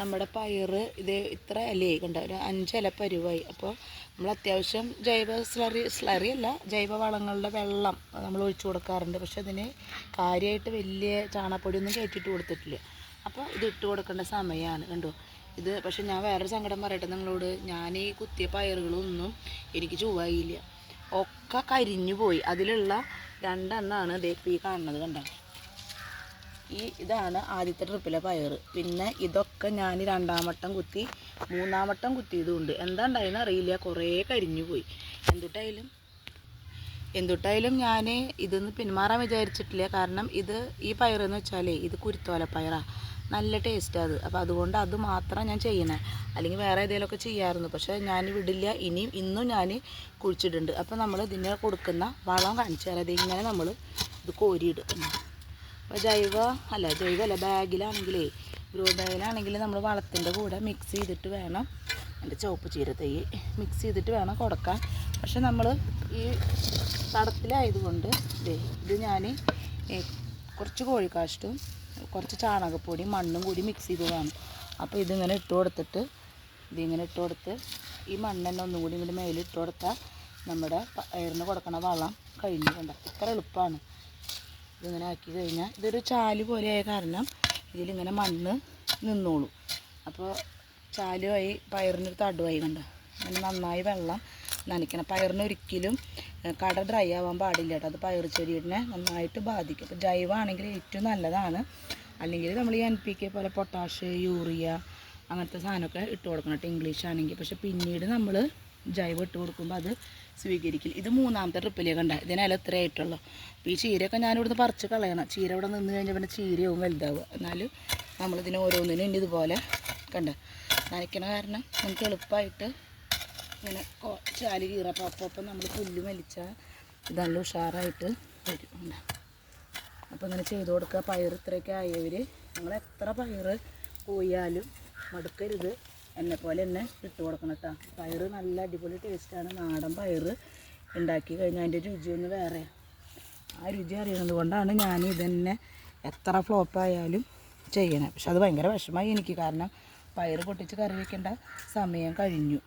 നമ്മുടെ പയറ് ഇത് ഇത്ര ഇലയായി കണ്ട? ഒരു അഞ്ചില പരുവായി. അപ്പോൾ നമ്മൾ അത്യാവശ്യം ജൈവ സ്ലറി സ്ലറി അല്ല ജൈവ വളങ്ങളുടെ വെള്ളം നമ്മൾ ഒഴിച്ചു കൊടുക്കാറുണ്ട്. പക്ഷെ അതിന് കാര്യമായിട്ട് വലിയ ചാണകപ്പൊടിയൊന്നും കയറ്റിയിട്ട് കൊടുത്തിട്ടില്ല. അപ്പോൾ ഇത് ഇട്ട് കൊടുക്കേണ്ട സമയമാണ്. കണ്ടോ? ഇത് പക്ഷെ ഞാൻ വേറൊരു സങ്കടം പറയട്ടെ നിങ്ങളോട്. ഞാൻ ഈ കുത്തിയ പയറുകളൊന്നും എനിക്ക് ചുവായില്ല ഒക്കെ കരിഞ്ഞു പോയി. അതിലുള്ള രണ്ടെണ്ണമാണ് ദേ ഇപ്പം ഈ കാണുന്നത് കണ്ടോ? ഈ ഇതാണ് ആദ്യത്തെ ട്രിപ്പിലെ പയർ പിന്നെ ഇതൊക്കെ ഞാൻ രണ്ടാം വട്ടം കുത്തി മൂന്നാം വട്ടം കുത്തിയതുകൊണ്ട് എന്താ ഉണ്ടായെന്ന് അറിയില്ല. കുറേ കരിഞ്ഞു പോയി. എന്തുട്ടായാലും എന്തുട്ടായാലും ഞാൻ ഇതൊന്ന് പിന്മാറാൻ വിചാരിച്ചിട്ടില്ല. കാരണം ഇത് ഈ പയറെന്ന് വെച്ചാലേ ഇത് കുരുത്തോല പയറാണ് നല്ല ടേസ്റ്റ് അത്. അപ്പോൾ അതുകൊണ്ട് അത് മാത്രം ഞാൻ ചെയ്യണേ. അല്ലെങ്കിൽ വേറെ ഏതെങ്കിലുമൊക്കെ ചെയ്യാമായിരുന്നു പക്ഷേ ഞാൻ വിടില്ല. ഇനിയും ഇന്നും ഞാൻ കുഴിച്ചിട്ടുണ്ട് അപ്പോൾ നമ്മൾ ഇതിനെ കൊടുക്കുന്ന വളം കാണിച്ചു തരാം. ഇതിങ്ങനെ നമ്മൾ ഇത് കോരിയിടും. അപ്പോൾ ജൈവ അല്ല ജൈവ അല്ല ബാഗിലാണെങ്കിലേ ഗ്രോ ബാഗിലാണെങ്കിൽ നമ്മൾ വളത്തിന്റെ കൂടെ മിക്സ് ചെയ്തിട്ട് വേണം. എന്റെ ചുവപ്പ് ചീര തൈ മിക്സ് ചെയ്തിട്ട് വേണം കൊടുക്കാൻ. പക്ഷെ നമ്മൾ ഈ തടത്തിലായതുകൊണ്ട് ഇത് ഞാൻ കുറച്ച് കോഴിക്കാഷ്ടും കുറച്ച് ചാണകപ്പൊടി മണ്ണും കൂടി മിക്സ് ചെയ്ത് വേണം. അപ്പോൾ ഇതിങ്ങനെ ഇട്ട് കൊടുത്തിട്ട് ഇതിങ്ങനെ ഇട്ട് കൊടുത്ത് ഈ മണ്ണെണ്ണ ഒന്നും കൂടി ഇങ്ങോട്ട് മേലിട്ട് കൊടുത്താൽ നമ്മുടെ പയറിന് കൊടുക്കണ വളം കഴിഞ്ഞു കണ്ട? ഇത്ര എളുപ്പമാണ് ഇതിങ്ങനെ ആക്കി കഴിഞ്ഞാൽ ഇതൊരു ചാൽ പോലെയായ കാരണം ഇതിലിങ്ങനെ മണ്ണ് നിന്നോളൂ. അപ്പോൾ ചാലുമായി പയറിനൊരു തടുവായി കണ്ട? അങ്ങനെ നന്നായി വെള്ളം നനയ്ക്കണം. പയറിന് ഒരിക്കലും കട ഡ്രൈ ആവാൻ പാടില്ല കേട്ടോ. അത് പയർ ചെടീനെ നന്നായിട്ട് ബാധിക്കും. അപ്പോൾ ജൈവമാണെങ്കിൽ ഏറ്റവും നല്ലതാണ്. അല്ലെങ്കിൽ നമ്മൾ ഈ എൻ പി കെ പോലെ പൊട്ടാഷ് യൂറിയ അങ്ങനത്തെ സാധനമൊക്കെ ഇട്ട് കൊടുക്കണം കേട്ടോ. ഇംഗ്ലീഷ് ആണെങ്കിൽ. പക്ഷെ പിന്നീട് നമ്മൾ ജൈവം ഇട്ട് കൊടുക്കുമ്പോൾ അത് സ്വീകരിക്കില്ല ഇത് മൂന്നാമത്തെ ട്രിപ്പിലേ കണ്ട ഇതിനല്ല ഇത്ര ആയിട്ടുള്ളൂ. അപ്പോൾ ഈ ചീരയൊക്കെ ഞാനിവിടുന്ന് പറിച്ച് കളയണം. ചീര ഇവിടെ നിന്ന് കഴിഞ്ഞാൽ പിന്നെ ചീരയാവും വലുതാവുക. എന്നാലും നമ്മളിതിന് ഓരോന്നിനും ഇനി ഇതുപോലെ കണ്ട നനയ്ക്കണ കാരണം നമുക്ക് എളുപ്പമായിട്ട് ഇങ്ങനെ ചാലി കീറപ്പോൾ അപ്പോൾ അപ്പം നമ്മൾ പുല്ല് വലിച്ചാൽ ഇത് നല്ല ഉഷാറായിട്ട് വരും. അപ്പം ഇങ്ങനെ ചെയ്ത് കൊടുക്കുക. പയർ ഇത്രയൊക്കെ ആയവർ നിങ്ങൾ എത്ര പയർ പോയാലും മടുക്കരുത്. എന്നെ പോലെ തന്നെ ഇട്ട് കൊടുക്കണം കേട്ടോ പയർ നല്ല അടിപൊളി ടേസ്റ്റാണ് നാടൻ പയർ ഉണ്ടാക്കി കഴിഞ്ഞാൽ അതിന്റെ രുചി ഒന്ന് വേറെ. ആ രുചി അറിയുന്നത് കൊണ്ടാണ് ഞാൻ ഇതന്നെ എത്ര ഫ്ലോപ്പായാലും ചെയ്യണേ. പക്ഷെ അത് ഭയങ്കര വിഷമമായി എനിക്ക്. കാരണം പയറ് പൊട്ടിച്ച് കറി വയ്ക്കേണ്ട സമയം കഴിഞ്ഞു.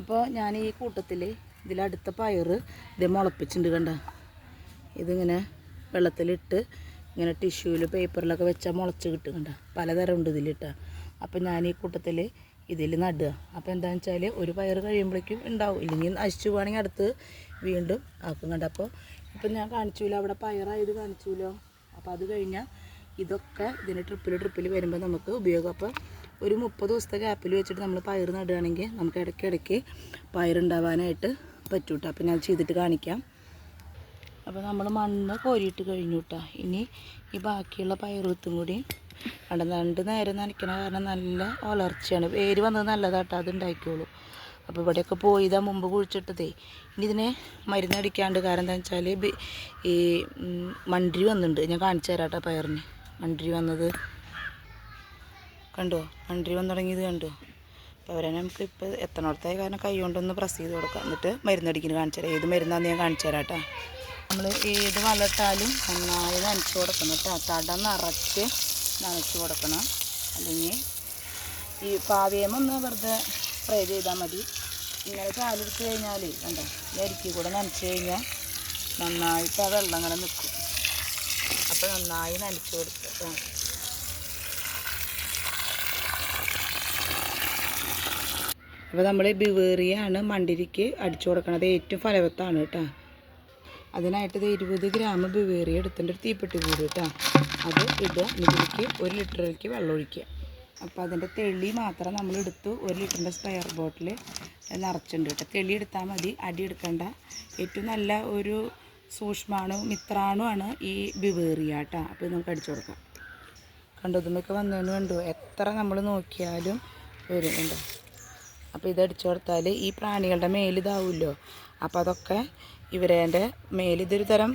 അപ്പോൾ ഞാൻ ഈ കൂട്ടത്തിൽ ഇതിലടുത്ത പയറ് ഇത് മുളപ്പിച്ചിട്ടുണ്ട് കണ്ട? ഇതിങ്ങനെ വെള്ളത്തിലിട്ട് ഇങ്ങനെ ടിഷ്യൂവിൽ പേപ്പറിലൊക്കെ വെച്ചാൽ മുളച്ച് കിട്ടും കണ്ട? പലതരം ഉണ്ട് ഇതിലിട്ട അപ്പോൾ ഞാൻ ഈ കൂട്ടത്തിൽ ഇതിൽ നടുക. അപ്പോൾ എന്താണെന്ന് വെച്ചാൽ ഒരു പയർ കഴിയുമ്പോഴേക്കും ഉണ്ടാവും. ഇല്ലെങ്കിൽ നശിച്ചു പോവാണെങ്കിൽ അടുത്ത് വീണ്ടും ആക്കും കണ്ട? അപ്പോൾ ഇപ്പം ഞാൻ കാണിച്ചില്ല അവിടെ പയറായത് കാണിച്ചില്ലോ അപ്പോൾ അത് കഴിഞ്ഞാൽ ഇതൊക്കെ ഇതിന് ട്രിപ്പിൽ ട്രിപ്പിൽ വരുമ്പോൾ നമുക്ക് ഉപയോഗം. അപ്പോൾ ഒരു മുപ്പത് ദിവസത്തെ ഗ്യാപ്പിൽ വെച്ചിട്ട് നമ്മൾ പയർ നടുകയാണെങ്കിൽ നമുക്ക് ഇടയ്ക്കിടയ്ക്ക് ഇടയ്ക്ക് പയറുണ്ടാവാനായിട്ട് പറ്റൂട്ടോ. അപ്പം അപ്പോൾ ഞാൻ ചെയ്തിട്ട് കാണിക്കാം. അപ്പോൾ നമ്മൾ മണ്ണ് കോരിയിട്ട് കഴിഞ്ഞു കേട്ടോ ഇനി ഈ ബാക്കിയുള്ള പയർ പയറുത്തും കൂടി കണ്ട രണ്ട് നേരം നനയ്ക്കണ കാരണം നല്ല വളർച്ചയാണ്. വേര് വന്നത് നല്ലതാട്ടോ അത് ഉണ്ടാക്കിയുള്ളൂ അപ്പോൾ ഇവിടെയൊക്കെ പോയി ഇതാ മുമ്പ് കുഴിച്ചിട്ടതേ. ഇനി ഇതിനെ മരുന്നടിക്കാണ്ട് കാരണം എന്താ വെച്ചാൽ ഈ മണ്ടിരി വന്നിട്ടുണ്ട്. ഞാൻ കാണിച്ചു തരാട്ടോ പയറിന്. മണ്ടിരി വന്നത് കണ്ടോ? മണ്ടിരി വന്നു തുടങ്ങിയത് കണ്ടോ? അവരെ നമുക്ക് ഇപ്പോൾ എത്തണോടത്തായ കാരണം കൈ കൊണ്ടൊന്ന് പ്രസ് ചെയ്ത് കൊടുക്കാം. എന്നിട്ട് മരുന്നടിക്കുന്നത് കാണിച്ചു തരാം. ഏത് മരുന്നാന്ന് ഞാൻ കാണിച്ചു തരാം കേട്ടോ. നമ്മൾ ഏത് വളർത്താലും നന്നായി നനച്ച് കൊടുക്കണം കേട്ടോ. തട നിറച്ച് നനച്ച് കൊടുക്കണം. അല്ലെങ്കിൽ ഈ പാവയം ഒന്ന് വെറുതെ സ്പ്രേ ചെയ്താൽ മതി. ഇങ്ങനെ ചാലെടുത്ത് കഴിഞ്ഞാൽ കണ്ടോ ഈ അരിക്കി കൂടെ നനച്ച് കഴിഞ്ഞാൽ നന്നായിട്ട് ആ വെള്ളം ഇങ്ങനെ നിൽക്കും അപ്പോൾ നന്നായി നനച്ച് കൊടുക്കുക അപ്പോൾ നമ്മൾ ബിവേറിയാണ് മണ്ടിരിക്ക് അടിച്ചു കൊടുക്കുന്നത് ഏറ്റവും ഫലവത്താണ് കേട്ടോ അതിനായിട്ട് ഇത് ഇരുപത് ഗ്രാം ബിവേറി എടുത്തിട്ട് ഒരു തീപ്പെട്ടി കൂടി കേട്ടോ അത് ഇടുക. ഇതിലേക്ക് ഒരു ലിറ്ററിലേക്ക് വെള്ളം ഒഴിക്കുക. അപ്പോൾ അതിന്റെ തെളി മാത്രം നമ്മൾ എടുത്തു. ഒരു ലിറ്ററിന്റെ സ്പെയർ ബോട്ടിൽ നിറച്ചിട്ടുണ്ട് കേട്ടോ. തെളി എടുത്താൽ മതി. അടി എടുക്കണ്ട. ഏറ്റവും നല്ല ഒരു സൂക്ഷ്മാണു മിത്രാണുമാണ് ഈ ബിവേറിയ കേട്ടോ അപ്പോൾ നമുക്ക് അടിച്ചു കൊടുക്കാം. കണ്ടു ഇതുമൊക്കെ വന്നതെന്ന് കണ്ടു? എത്ര നമ്മൾ നോക്കിയാലും വരും കണ്ടോ? അപ്പോൾ ഇത് അടിച്ചു കൊടുത്താൽ ഈ പ്രാണികളുടെ മേലിതാവുമല്ലോ അപ്പോൾ അതൊക്കെ ഇവരേന്റെ മേലിതൊരു തരം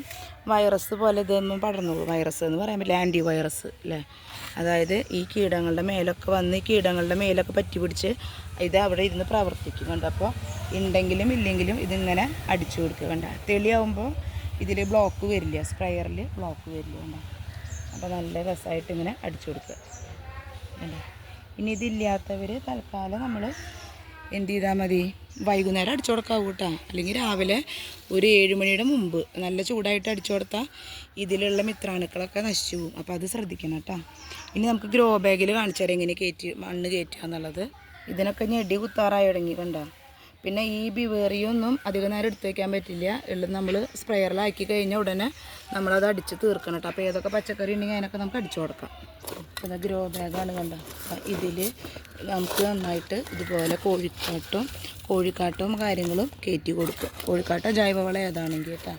വൈറസ് പോലെ ഇതൊന്നും പടർന്നുള്ളൂ വൈറസ് എന്ന് പറയാൻ പറ്റില്ല ആന്റി വൈറസ് അല്ലേ അതായത് ഈ കീടങ്ങളുടെ മേലൊക്കെ വന്ന് ഈ കീടങ്ങളുടെ മേലൊക്കെ പറ്റി പിടിച്ച് ഇത് അവിടെ ഇരുന്ന് പ്രവർത്തിക്കുന്നുണ്ട് അപ്പോൾ ഉണ്ടെങ്കിലും ഇല്ലെങ്കിലും ഇതിങ്ങനെ അടിച്ചു കൊടുക്കുക വേണ്ട തെളിയാവുമ്പോൾ ഇതിൽ ബ്ലോക്ക് വരില്ല സ്പ്രെയറിൽ ബ്ലോക്ക് വരില്ല വേണ്ട അപ്പോൾ നല്ല രസമായിട്ട് ഇങ്ങനെ അടിച്ചു കൊടുക്കുക. വേണ്ട ഇനി ഇതില്ലാത്തവർ തൽക്കാലം നമ്മൾ എന്ത് ചെയ്താൽ മതി? വൈകുന്നേരം അടിച്ചു കൊടുക്കാവൂ കേട്ടോ അല്ലെങ്കിൽ രാവിലെ ഒരു ഏഴ് മണിയുടെ മുമ്പ് നല്ല ചൂടായിട്ട് അടിച്ചു കൊടുത്താൽ ഇതിലുള്ള മിത്രാണുക്കളൊക്കെ നശിച്ചു പോകും. അപ്പോൾ അത് ശ്രദ്ധിക്കണം കേട്ടോ ഇനി നമുക്ക് ഗ്രോ ബാഗിൽ കാണിച്ചു തരാം എങ്ങനെ കയറ്റി മണ്ണ് കയറ്റുക എന്നുള്ളത്. ഇതിനൊക്കെ ഞെടി കുത്താറായി തുടങ്ങി കണ്ടോ പിന്നെ ഈ ബിവേറിയൊന്നും അധികം നേരം എടുത്തു വയ്ക്കാൻ പറ്റില്ല. ഉള്ളത് നമ്മൾ സ്പ്രെയറിലാക്കി കഴിഞ്ഞ ഉടനെ നമ്മളത് അടിച്ച് തീർക്കണം കേട്ടോ അപ്പോൾ ഏതൊക്കെ പച്ചക്കറി ഉണ്ടെങ്കിൽ അതിനൊക്കെ നമുക്ക് അടിച്ചു കൊടുക്കാം. പിന്നെ ഗ്രോ ബാഗാണ് കണ്ടോ. ഇതിൽ നമുക്ക് നന്നായിട്ട് ഇതുപോലെ കോഴിക്കാട്ടും കോഴിക്കാട്ടും കാര്യങ്ങളും കയറ്റി കൊടുക്കും. കോഴിക്കാട്ടോ ജൈവവളം ഏതാണെങ്കിൽ കേട്ടോ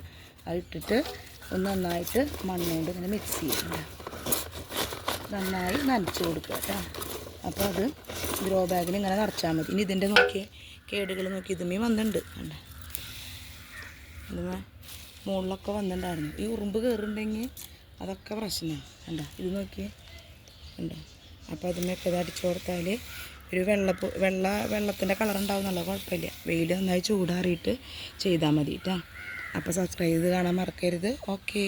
അതിട്ടിട്ട് ഒന്ന് നന്നായിട്ട് മണ്ണുകൊണ്ട് ഇങ്ങനെ മിക്സ് ചെയ്യും നന്നായി നനച്ച് കൊടുക്കുക കേട്ടോ അപ്പോൾ അത് ഗ്രോ ബാഗിൽ ഇങ്ങനെ നിറച്ചാൽ മതി. ഇനി ഇതിന്റെ നോക്കിയേ. കേടുകൾ നോക്കി ഇതുമേ വന്നിട്ടുണ്ട്. കണ്ട? മുകളിലൊക്കെ വന്നിട്ടുണ്ടായിരുന്നു. ഈ ഉറുമ്പ് കയറുന്നുണ്ടെങ്കിൽ അതൊക്കെ പ്രശ്നമാണ്. കണ്ട? ഇത് നോക്കിയേ കണ്ടോ? അപ്പോൾ അതുമൊക്കെ ഇത് അടിച്ചു കൊടുത്താൽ ഒരു വെള്ള വെള്ള വെള്ളത്തിന്റെ കളർ ഉണ്ടാവുന്നുള്ള കുഴപ്പമില്ല. വെയിൽ നന്നായി ചൂടാറിയിട്ട് ചെയ്താൽ മതി കേട്ടോ അപ്പോൾ സബ്സ്ക്രൈബ് ചെയ്ത് കാണാൻ മറക്കരുത്. ഓക്കേ